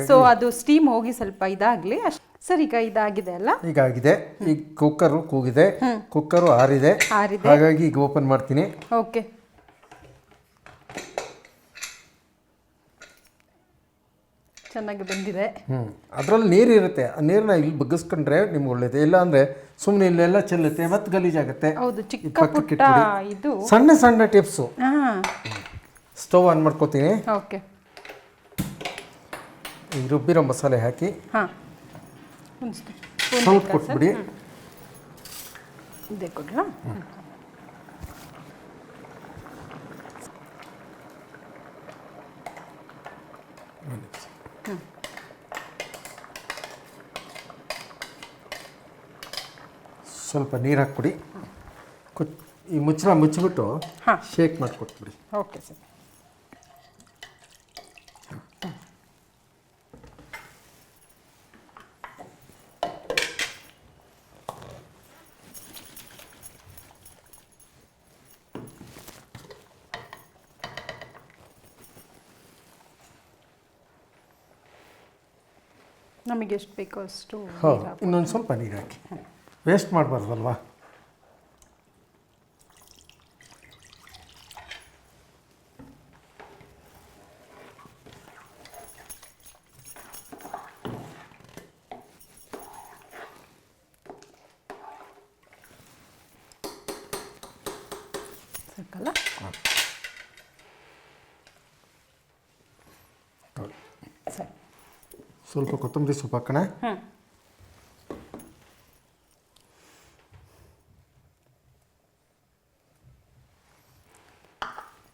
ಸೊ ಅದು ಸ್ಟೀಮ್ ಹೋಗಿ ಸ್ವಲ್ಪ ಇದಾಗಲಿ ಸರ್ ಈಗ ಇದಾಗಿದೆ ಅಲ್ಲ? ಈಗಾಗಿದೆ ಈಗ ಕುಕ್ಕರು ಕೂಗಿದೆ. ಕುಕ್ಕರು ಆರಿದೆ. ಹಾಗಾಗಿ ಈಗ ಓಪನ್ ಮಾಡ್ತೀನಿ. ಓಕೆ ಚೆನ್ನಾಗಿ ಬಂದಿದೆ. ಹ್ಞೂ ಅದರಲ್ಲಿ ನೀರು ಇರುತ್ತೆ. ಆ ನೀರನ್ನ ಇಲ್ಲಿ ಬಗ್ಗಿಸ್ಕೊಂಡ್ರೆ ನಿಮ್ಗೆ ಒಳ್ಳೇದು. ಇಲ್ಲ ಅಂದರೆ ಸುಮ್ಮನೆ ಇಲ್ಲೆಲ್ಲ ಚೆಲ್ಲುತ್ತೆ ಮತ್ತೆ ಗಲೀಜಾಗುತ್ತೆ. ಹೌದು ಚಿಕ್ಕ ಪಕ್ಕಕ್ಕೆ ಪುಟ್ಟ ಇದು. ಸಣ್ಣ ಸಣ್ಣ ಟಿಪ್ಸು. ಹಾಂ. ಸ್ಟವ್ ಆನ್ ಮಾಡ್ಕೋತೀನಿ. ಓಕೆ. ಈ ರುಬ್ಬಿರೋ ಮಸಾಲೆ ಹಾಕಿ. ಹಾಂ. ಒಂದು ಸ್ವಲ್ಪ ಕೊಟ್ಬಿಡಿ. ಇದೆ ಕೊಡ್ಲಾ? ಸ್ವಲ್ಪ ನೀರು ಹಾಕ್ಬಿಡಿ. ಕುಚ್ ಈ ಮುಚ್ಚಳ ಮುಚ್ಚಿಬಿಟ್ಟು ಹಾಂ. ಶೇಕ್ ಮಾಡಿಕೊಟ್ಬಿಡಿ. ಓಕೆ ಸರ್ ನಮಗೆ ಎಷ್ಟು ಬೇಕೋ ಅಷ್ಟು ಹೌದು ಇನ್ನೊಂದು ಸ್ವಲ್ಪ ನೀರು ಹಾಕಿ. ವೇಸ್ಟ್ ಮಾಡಬಾರ್ದಲ್ವಾ? ಸಾಕಲ್ಲ ಸ್ವಲ್ಪ ಕೊತ್ತಂಬರಿ ಸೊಪ್ಪು ಹಾಕೋಣ.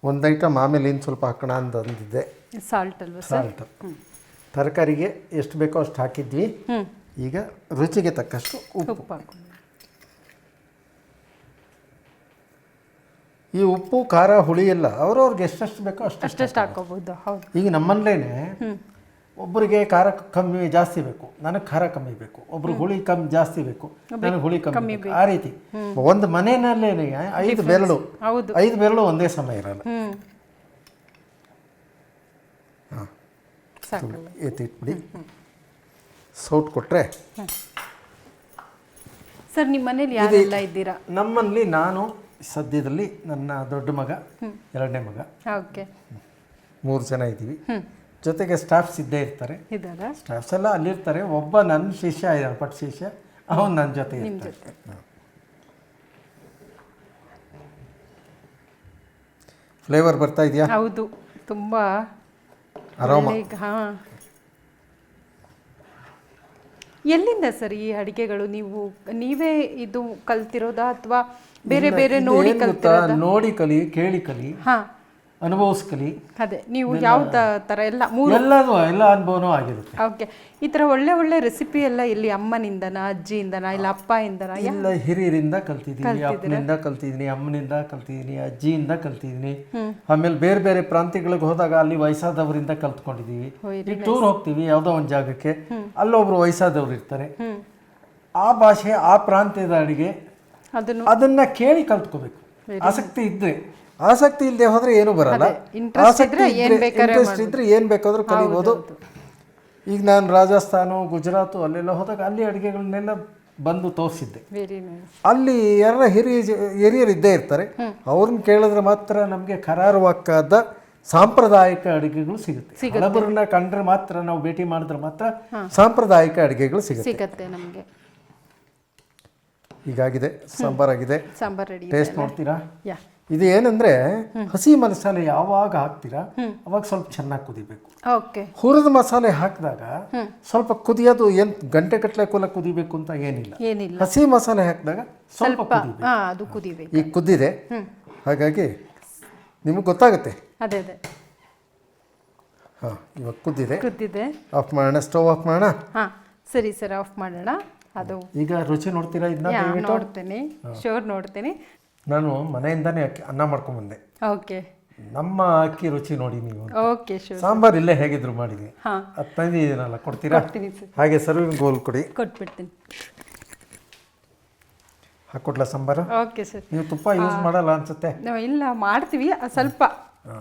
ಒಂದು ಐಟಮ್ ಆಮೇಲೆ ಇನ್ನು ಸ್ವಲ್ಪ ಹಾಕೋಣ ಅಂತ ಅಂದಿದ್ದೆ ಸಾಲ್ಟ್ ಅಲ್ವಾ ಸರ್ ಸಾಲ್ಟ್ ತರಕಾರಿಗೆ ಎಷ್ಟು ಬೇಕೋ ಅಷ್ಟು ಹಾಕಿದ್ವಿ. ಹ್ಞೂ ಈಗ ರುಚಿಗೆ ತಕ್ಕಷ್ಟು ಉಪ್ಪು. ಉಪ್ಪು ಹಾಕೊಂಡು ಈ ಉಪ್ಪು ಖಾರ ಹುಳಿ ಎಲ್ಲ ಅವ್ರವ್ರಿಗೆ ಎಷ್ಟೆಷ್ಟು ಬೇಕೋ ಅಷ್ಟು ಅಷ್ಟೆಷ್ಟು ಹಾಕೋಬೋದು ಹೌದು. ಈಗ ನಮ್ಮಲ್ಲೇನೆ ಒಬ್ಬರಿಗೆ ಖಾರ ಕಮ್ಮಿ ಜಾಸ್ತಿ ಬೇಕು. ನನಗೆ ಖಾರ ಕಮ್ಮಿ ಬೇಕು. ಒಬ್ರು ಹುಳಿ ಕಮ್ಮಿ ಜಾಸ್ತಿ ಬೇಕು. ನನಗೆ ಹುಳಿ ಕಮ್ಮಿ ಬೇಕು. ಆ ರೀತಿ. ಒಂದು ಮನೆಯಲ್ಲೇ ಐದು ಬೆರಳು. ಐದು ಬೆರಳು ಒಂದೇ ಸಮಯ ಇರಲ್ಲ. ಎತ್ತಿಟ್ಬಿಡಿ ಸೌಟ್ ಕೊಟ್ಟರೆ ಸರ್ ನಿಮ್ಮ ಮನೇಲಿ ಯಾರೆಲ್ಲ ಇದ್ದೀರಾ? ನಮ್ಮಲ್ಲಿ ನಾನು ಸದ್ಯದಲ್ಲಿ ನನ್ನ ದೊಡ್ಡ ಮಗ ಎರಡನೇ ಮಗ. ಓಕೆ. ಮೂರು ಜನ ಇದ್ದೀವಿ. ಜೊತೆಗೆ ಸ್ಟಾಫ್ಸ್ ಇದ್ದೇ ಇರ್ತಾರೆ. ಇದ್ದಾರಾ? ಸ್ಟಾಫ್ಸ್ ಎಲ್ಲ ಅಲ್ಲಿರ್ತಾರೆ. ಒಬ್ಬ ನನ್ನ ಶಿಷ್ಯ ಇದ್ದಾನೆ ಪಟ್ ಶಿಷ್ಯ. ಅವನು ನನ್ನ ಜೊತೆ ನಿಮ್ಮ ಇರ್ತಾನೆ. ಜೊತೆ. ಫ್ಲೇವರ್ ಬರ್ತಾ ಇದೆಯಾ? ಹೌದು. ತುಂಬ ಅರೋಮ ಹಾಂ. ಎಲ್ಲಿಂದ ಸರ್ ಈ ಅಡಿಗೆಗಳು? ನೀವು ನೀವೇ ಇದು ಕಲ್ತಿರೋದಾ ಅಥವಾ ಬೇರೆ ಬೇರೆ ನೋಡಿ ಕಲ್ತಿರೋದಾ? ನೋಡಿ ಕಲಿ ಕೇಳಿ ಕಲಿ. ಹಾಂ. ಅನುಭವಿಸ್ಕಲಿ. ಅದೇ ನೀವು ಯಾವ ಥರ ಎಲ್ಲ ಮೂರು. ಎಲ್ಲದೂ ಎಲ್ಲ ಅನುಭವನೂ ಆಗಿರುತ್ತೆ ಓಕೆ ಈ ಥರ ಒಳ್ಳೆ ಒಳ್ಳೆ ರೆಸಿಪಿ ಎಲ್ಲ ಇಲ್ಲಿ ಅಮ್ಮನಿಂದನಾ ಅಜ್ಜಿಯಿಂದನಾ ಇಲ್ಲ ಅಪ್ಪಯಿಂದನಾ ಇಲ್ಲ ಹಿರಿಯರಿಂದ ಕಲ್ತಿದ್ದೀನಿ ಅಪ್ಪನಿಂದ ಕಲ್ತಿದ್ದೀನಿ ಅಮ್ಮನಿಂದ ಕಲ್ತಿದ್ದೀನಿ ಅಜ್ಜಿಯಿಂದ ಕಲ್ತಿದ್ದೀನಿ. ಆಮೇಲೆ ಬೇರೆ ಬೇರೆ ಪ್ರಾಂತ್ಯಗಳಿಗೆ ಹೋದಾಗ ಅಲ್ಲಿ ವಯಸ್ಸಾದವರಿಂದ ಕಲ್ತ್ಕೊಂಡಿದ್ದೀವಿ. ಈಗ ಟೂರ್ ಹೋಗ್ತೀವಿ ಯಾವುದೋ ಒಂದು ಜಾಗಕ್ಕೆ. ಅಲ್ಲೊಬ್ರು ವಯಸ್ಸಾದವ್ರು ಇರ್ತಾರೆ. ಆ ಭಾಷೆ ಆ ಪ್ರಾಂತ್ಯದ ಅಡಿಗೆ ಅದನ್ನು ಅದನ್ನ ಕೇಳಿ ಕಲ್ತ್ಕೋಬೇಕು. ಆಸಕ್ತಿ ಇದ್ರೆ. ಆಸಕ್ತಿ ಇಲ್ಲದೆ ಹೋದ್ರೆ ಏನು ಬರಲ್ಲ. ಆಸಕ್ತಿ ಇಂಟ್ರೆಸ್ಟ್ ಇದ್ರೆ ಏನು ಬೇಕಾದ್ರೂ ಕಲಿಬೋದು. ಈಗ ನಾನು ರಾಜಸ್ಥಾನ ಗುಜರಾತು ಅಲ್ಲೆಲ್ಲ ಹೋದಾಗ ಅಲ್ಲಿ ಅಡುಗೆಗಳನ್ನೆಲ್ಲ ಬಂದು ತೋರಿಸಿದ್ದೆ. ಅಲ್ಲಿ ಎಲ್ಲ ಹಿರಿಯ ಹಿರಿಯರು ಇದ್ದೇ ಇರ್ತಾರೆ. ಅವ್ರನ್ನ ಕೇಳಿದ್ರೆ ಮಾತ್ರ ನಮಗೆ ಕರಾರುವಾಕ್ಕಾದ ಸಾಂಪ್ರದಾಯಿಕ ಅಡುಗೆಗಳು ಸಿಗುತ್ತೆ. ಹಳಬರನ್ನ ಕಂಡ್ರೆ ಮಾತ್ರ ನಾವು ಭೇಟಿ ಮಾಡಿದ್ರೆ ಮಾತ್ರ ಸಾಂಪ್ರದಾಯಿಕ ಅಡುಗೆಗಳು ಸಿಗುತ್ತೆ. ಸಿಗುತ್ತೆ ನಮಗೆ. ಹೀಗಾಗಿದೆ. ಸಾಂಬಾರಾಗಿದೆ. ಸಾಂಬಾರ್ ರೆಡಿ ಟೇಸ್ಟ್ ಮಾಡ್ತೀರಾ ಯಾ. ಇದು ಏನಂದ್ರೆ ಹಸಿ ಮಸಾಲೆ ಯಾವಾಗ ಹಾಕ್ತೀರಾ? ಅವಾಗ ಸ್ವಲ್ಪ ಚೆನ್ನಾಗಿ ಕುದಿಬೇಕು. ಓಕೆ. ಹುರಿದ ಮಸಾಲೆ ಹಾಕಿದಾಗ ಸ್ವಲ್ಪ ಕುದಿಯೋದು ಏನು ಗಂಟೆ ಕಟ್ಲೆ ಕೂಲ ಕುದಿಬೇಕು ಅಂತ ಏನಿಲ್ಲ. ಹಸಿ ಮಸಾಲೆ ಹಾಕಿದಾಗ ಸ್ವಲ್ಪ ಕುದಿಬೇಕು. ಈಗ ಕುದ್ದಿದೆ ಹಾಗಾಗಿ ನಿಮಗೆ ಗೊತ್ತಾಗುತ್ತೆ. ಅದೇ ಅದೇ. ಹಾಂ ಇವಾಗ ಕುದ್ದಿದೆ ಕುದ್ದಿದೆ. ಆಫ್ ಮಾಡೋಣ ಸ್ಟವ್ ಆಫ್ ಮಾಡೋಣ? ಹಾ ಸರಿ ಸರ್ ಆಫ್ ಮಾಡೋಣ. ಅದು ಈಗ ರುಚಿ ನೋಡ್ತೀರಾ ಇದನ್ನ ನೋಡ್ತೀನಿ. ಶೋರ್ ನೋಡ್ತೀನಿ. ನಾನು ಮನೆಯಿಂದಾನೇ ಅಕ್ಕಿ ಅನ್ನ ಮಾಡ್ಕೊಂಡ್ಬಂದೆ ಓಕೆ. ನಮ್ಮ ಅಕ್ಕಿ ರುಚಿ ನೋಡಿ ನೀವು ಓಕೆ ಶೂರ್ ಸಾಂಬಾರ್ ಇಲ್ಲೇ ಹೇಗಿದ್ರು ಮಾಡಿದ್ವಿ ಹಾ. ಅದು ತಂದಿದ್ದೀನಲ್ಲ ಕೊಡ್ತೀರಾ? ಕೊಡ್ತೀನಿ ಸರ್ ಹಾಗೆ ಸರ್ವಿಂಗ್ ಗೋಲ್ ಕೊಡಿ. ಕೊಟ್ಬಿಡ್ತೀನಿ. ಹಾಕೊಟ್ಲ ಸಾಂಬಾರು? ಓಕೆ ಸರ್ ನೀವು ತುಪ್ಪ ಯೂಸ್ ಮಾಡಲ್ಲ ಅನ್ಸುತ್ತೆ. ನಾವು ಇಲ್ಲ ಮಾಡ್ತೀವಿ ಅದ್ ಸ್ವಲ್ಪ.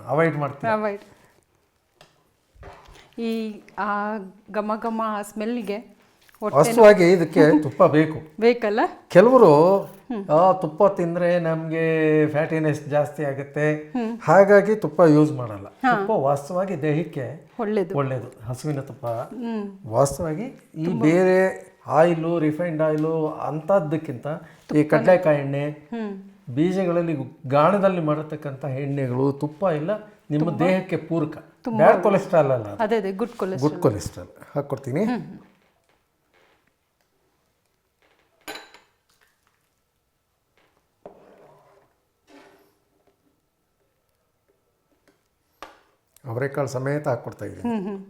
ಅವಾಯ್ಡ್ ಮಾಡ್ತೀವಿ ಅವಾಯ್ಡ್ ಈ ಆ ಘಮ ಘಮ ಸ್ಮೆಲ್ಗೆ ವಾಸ್ತವವಾಗಿ ಇದಕ್ಕೆ ತುಪ್ಪ ಬೇಕು. ಬೇಕಲ್ಲ? ಕೆಲವರು ತುಪ್ಪ ತಿಂದ್ರೆ ನಮಗೆ ಫ್ಯಾಟಿನೆಸ್ ಜಾಸ್ತಿ ಆಗುತ್ತೆ. ಹಾಗಾಗಿ ತುಪ್ಪ ಯೂಸ್ ಮಾಡಲ್ಲ. ತುಪ್ಪ ವಾಸ್ತವವಾಗಿ ದೇಹಕ್ಕೆ ಒಳ್ಳೇದು. ಒಳ್ಳೇದು. ಹಸುವಿನ ತುಪ್ಪ. ವಾಸ್ತವಾಗಿ ವಾಸ್ತವವಾಗಿ ಈ ಬೇರೆ ಆಯಿಲು ರಿಫೈನ್ಡ್ ಆಯಿಲು ಅಂಥದ್ದಕ್ಕಿಂತ ಈ ಕಡಲೆಕಾಯಿ ಎಣ್ಣೆ ಬೀಜಗಳಲ್ಲಿ ಗಾಣದಲ್ಲಿ ಮಾಡತಕ್ಕಂಥ ಎಣ್ಣೆಗಳು ತುಪ್ಪ ಇಲ್ಲ ನಿಮ್ಮ ದೇಹಕ್ಕೆ ಪೂರಕ. ಬ್ಯಾಡ್ ಕೊಲೆಸ್ಟ್ರಾಲ್ ಅಲ್ಲ ಅದು. ಗುಡ್ ಕೊಲೆಸ್ಟ್ರಾಲ್ ಗುಡ್ ಕೊಲೆಸ್ಟ್ರಾಲ್ ಹಾಕ್ಕೊಡ್ತೀನಿ. ಅವರೆಕಾಳು ಸಮೇತ ಹಾಕ್ಕೊಡ್ತಾ ಇದ್ದೀನಿ. ಹ್ಮ್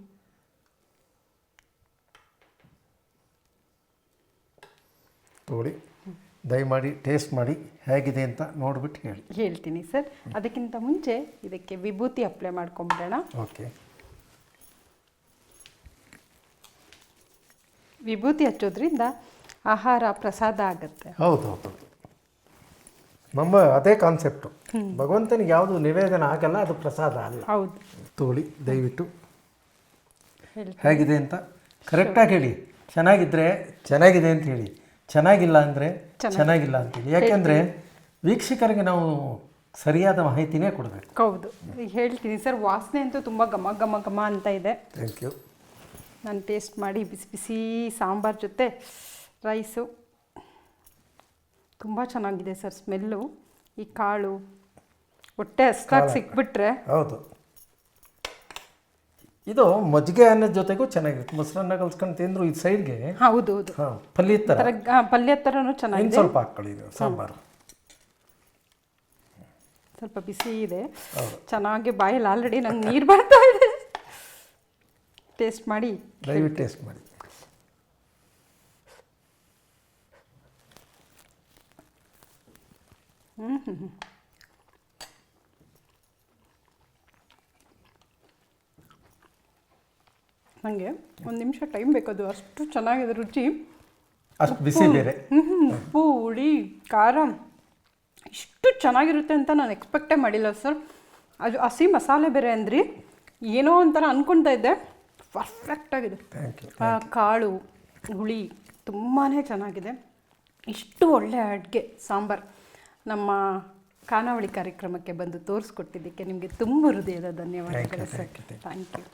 ದಯಮಾಡಿ ಟೇಸ್ಟ್ ಮಾಡಿ ಹೇಗಿದೆ ಅಂತ ನೋಡಿಬಿಟ್ಟು ಹೇಳಿ. ಹೇಳ್ತೀನಿ ಸರ್. ಅದಕ್ಕಿಂತ ಮುಂಚೆ ಇದಕ್ಕೆ ವಿಭೂತಿ ಅಪ್ಲೈ ಮಾಡ್ಕೊಂಬಿಡೋಣ. ಓಕೆ. ವಿಭೂತಿ ಹಚ್ಚೋದ್ರಿಂದ ಆಹಾರ ಪ್ರಸಾದ ಆಗುತ್ತೆ. ಹೌದು ಹೌದು. ನಮ್ಮ ಅದೇ ಕಾನ್ಸೆಪ್ಟು ಭಗವಂತನಿಗೆ ಯಾವುದು ನಿವೇದನ ಆಗಲ್ಲ ಅದು ಪ್ರಸಾದ ಅಲ್ಲ. ಹೌದು. ತೋಳಿ ದಯವಿಟ್ಟು. ಹೇಗಿದೆ ಅಂತ ಕರೆಕ್ಟಾಗಿ ಹೇಳಿ. ಚೆನ್ನಾಗಿದ್ದರೆ ಚೆನ್ನಾಗಿದೆ ಅಂತ ಹೇಳಿ. ಚೆನ್ನಾಗಿಲ್ಲ ಅಂದರೆ ಚೆನ್ನಾಗಿಲ್ಲ ಅಂತೇಳಿ ಯಾಕೆಂದರೆ ವೀಕ್ಷಕರಿಗೆ ನಾವು ಸರಿಯಾದ ಮಾಹಿತಿನೇ ಕೊಡಬೇಕು. ಹೌದು. ಹೇಳ್ತೀನಿ ಸರ್ ವಾಸನೆ ಅಂತೂ ತುಂಬ ಘಮ ಘಮ ಘಮ ಅಂತ ಇದೆ. ಥ್ಯಾಂಕ್ ಯು ನಾನು ಟೇಸ್ಟ್ ಮಾಡಿ ಬಿಸಿ ಬಿಸಿ ಸಾಂಬಾರ್ ಜೊತೆ ರೈಸು ತುಂಬ ಚೆನ್ನಾಗಿದೆ ಸರ್ ಸ್ಮೆಲ್ಲು. ಈ ಕಾಳು ಹೊಟ್ಟೆ ಅಷ್ಟಾಗಿ ಸಿಕ್ಬಿಟ್ರೆ. ಹೌದು. ಇದು ಮಜ್ಜಿಗೆ ಅನ್ನದ ಜೊತೆಗೂ ಚೆನ್ನಾಗಿರುತ್ತೆ. ಮೊಸರನ್ನ ಕಲ್ಸ್ಕೊಂಡು ತಿಂದ್ರು ಈ ಸೈಡ್ಗೆ ಹೌದು ಹೌದು. ಹಾಂ ಪಲ್ಯ ಥರ. ಪಲ್ಯ ಥರನೂ ಇನ್ನು ಚೆನ್ನಾಗಿದೆ ಸ್ವಲ್ಪ ಹಾಕ್ಕೊಳ್ಳಿ ಇದು ಸಾಂಬಾರು. ಸ್ವಲ್ಪ ಬಿಸಿ ಇದೆ. ಚೆನ್ನಾಗಿ ಬಾಯಲ್ಲಿ ಆಲ್ರೆಡಿ ನಂಗೆ ನೀರು ಬರ್ತಾ ಇದೆ. ಟೇಸ್ಟ್ ಮಾಡಿ. ದಯವಿಟ್ಟು ಟೇಸ್ಟ್ ಮಾಡಿ. ನನಗೆ ಒಂದು ನಿಮಿಷ ಟೈಮ್ ಬೇಕದು. ಅಷ್ಟು ಚೆನ್ನಾಗಿದೆ ರುಚಿ. ಅಷ್ಟು ಬಿಸಿ ಬೇರೆ. ಹ್ಞೂ ಉಪ್ಪು ಹುಳಿ ಖಾರ ಇಷ್ಟು ಚೆನ್ನಾಗಿರುತ್ತೆ ಅಂತ ನಾನು ಎಕ್ಸ್ಪೆಕ್ಟೇ ಮಾಡಿಲ್ಲ ಸರ್ ಅದು ಹಸಿ ಮಸಾಲೆ ಬೇರೆ ಅಂದ್ರಿ. ಏನೋ ಒಂಥರ ಅಂದ್ಕೊಳ್ತಾ ಇದ್ದೆ. ಪರ್ಫೆಕ್ಟಾಗಿದೆ ಕಾಳು ಹುಳಿ ತುಂಬಾ ಚೆನ್ನಾಗಿದೆ. ಇಷ್ಟು ಒಳ್ಳೆಯ ಅಡುಗೆ ಸಾಂಬಾರ್. ನಮ್ಮ ಖಾನಾವಳಿ ಕಾರ್ಯಕ್ರಮಕ್ಕೆ ಬಂದು ತೋರಿಸ್ಕೊಟ್ಟಿದ್ದಕ್ಕೆ ನಿಮಗೆ ತುಂಬ ಹೃದಯದ ಧನ್ಯವಾದಗಳು ಸರ್. ಥ್ಯಾಂಕ್ ಯು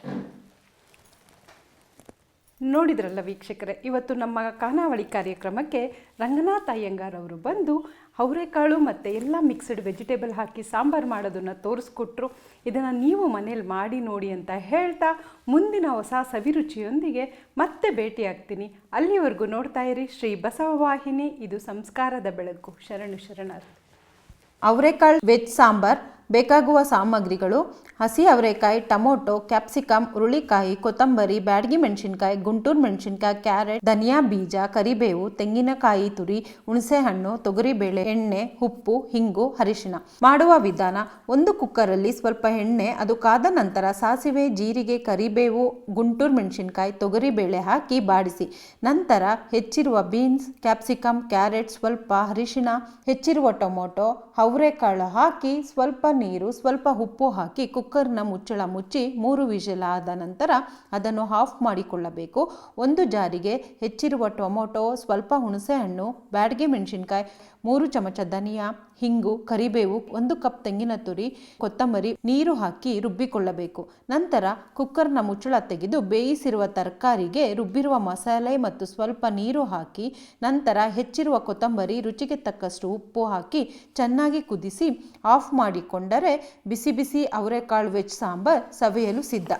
ನೋಡಿದ್ರಲ್ಲ ವೀಕ್ಷಕರೇ ಇವತ್ತು ನಮ್ಮ ಖಾನಾವಳಿ ಕಾರ್ಯಕ್ರಮಕ್ಕೆ ರಂಗನಾಥ್ ಅಯ್ಯಂಗಾರ್ ಅವರು ಬಂದು ಅವರೆಕಾಳು ಮತ್ತು ಎಲ್ಲ ಮಿಕ್ಸ್ಡ್ ವೆಜಿಟೇಬಲ್ ಹಾಕಿ ಸಾಂಬಾರು ಮಾಡೋದನ್ನು ತೋರಿಸ್ಕೊಟ್ರು. ಇದನ್ನು ನೀವು ಮನೇಲಿ ಮಾಡಿ ನೋಡಿ ಅಂತ ಹೇಳ್ತಾ ಮುಂದಿನ ಹೊಸ ಸವಿರುಚಿಯೊಂದಿಗೆ ಮತ್ತೆ ಭೇಟಿಯಾಗ್ತೀನಿ. ಅಲ್ಲಿವರೆಗೂ ನೋಡ್ತಾ ಇರಿ ಶ್ರೀ ಬಸವ ವಾಹಿನಿ ಇದು ಸಂಸ್ಕಾರದ ಬೆಳಕು. ಶರಣು ಶರಣರು ಅವರೆಕಾಳು ವೆಜ್ ಸಾಂಬಾರ್ ಬೇಕಾಗುವ ಸಾಮಗ್ರಿಗಳು, ಹಸಿ ಅವರೆಕಾಯಿ, ಟೊಮೊಟೊ ಕ್ಯಾಪ್ಸಿಕಮ್ ಹುರುಳಿಕಾಯಿ, ಕೊತ್ತಂಬರಿ, ಬ್ಯಾಡಗಿ ಮೆಣಸಿನ್ಕಾಯಿ, ಗುಂಟೂರು ಮೆಣಸಿನ್ಕಾಯಿ, ಕ್ಯಾರೆಟ್, ಧನಿಯಾ ಬೀಜ, ಕರಿಬೇವು, ತೆಂಗಿನಕಾಯಿ ತುರಿ, ಹುಣಸೆಹಣ್ಣು, ತೊಗರಿಬೇಳೆ, ಎಣ್ಣೆ, ಉಪ್ಪು, ಹಿಂಗು ಅರಿಶಿಣ ಮಾಡುವ ವಿಧಾನ, ಒಂದು ಕುಕ್ಕರಲ್ಲಿ ಸ್ವಲ್ಪ ಎಣ್ಣೆ, ಅದು ಕಾದ ನಂತರ ಸಾಸಿವೆ, ಜೀರಿಗೆ, ಕರಿಬೇವು, ಗುಂಟೂರು ಮೆಣಸಿನ್ಕಾಯಿ, ತೊಗರಿಬೇಳೆ ಹಾಕಿ ಬಾಡಿಸಿ. ನಂತರ ಹೆಚ್ಚಿರುವ ಬೀನ್ಸ್ ಕ್ಯಾಪ್ಸಿಕಮ್ ಕ್ಯಾರೆಟ್, ಸ್ವಲ್ಪ ಅರಿಶಿನ, ಹೆಚ್ಚಿರುವ ಟೊಮೊಟೊ, ಅವರೆಕಾಳು ಹಾಕಿ ಸ್ವಲ್ಪ ನೀರು ಸ್ವಲ್ಪ ಉಪ್ಪು ಹಾಕಿ ಕುಕ್ಕರ್ನ ಮುಚ್ಚಳ ಮುಚ್ಚಿ ಮೂರು ವಿಷಲ್ ಆದ ನಂತರ ಅದನ್ನು ಆಫ್ ಮಾಡಿಕೊಳ್ಳಬೇಕು. ಒಂದು ಜಾರಿಗೆ ಹೆಚ್ಚಿರುವ ಟೊಮೊಟೊ, ಸ್ವಲ್ಪ ಹುಣಸೆಹಣ್ಣು, ಬ್ಯಾಡಗೆ ಮೆಣಸಿನ್ಕಾಯಿ ಮೂರು ಚಮಚ ಧನಿಯಾ, ಹಿಂಗು, ಕರಿಬೇವು, ಒಂದು ಕಪ್ ತೆಂಗಿನ ತುರಿ, ಕೊತ್ತಂಬರಿ, ನೀರು ಹಾಕಿ ರುಬ್ಬಿಕೊಳ್ಳಬೇಕು. ನಂತರ ಕುಕ್ಕರ್ನ ಮುಚ್ಚಳ ತೆಗೆದು ಬೇಯಿಸಿರುವ ತರಕಾರಿಗೆ ರುಬ್ಬಿರುವ ಮಸಾಲೆ ಮತ್ತು ಸ್ವಲ್ಪ ನೀರು ಹಾಕಿ, ನಂತರ ಹೆಚ್ಚಿರುವ ಕೊತ್ತಂಬರಿ, ರುಚಿಗೆ ತಕ್ಕಷ್ಟು ಉಪ್ಪು ಹಾಕಿ ಚೆನ್ನಾಗಿ ಕುದಿಸಿ ಆಫ್ ಮಾಡಿಕೊಂಡರೆ ಬಿಸಿ ಬಿಸಿ ಅವರೆಕಾಳು ವೆಜ್ ಸಾಂಬಾರ್ ಸವಿಯಲು ಸಿದ್ಧ.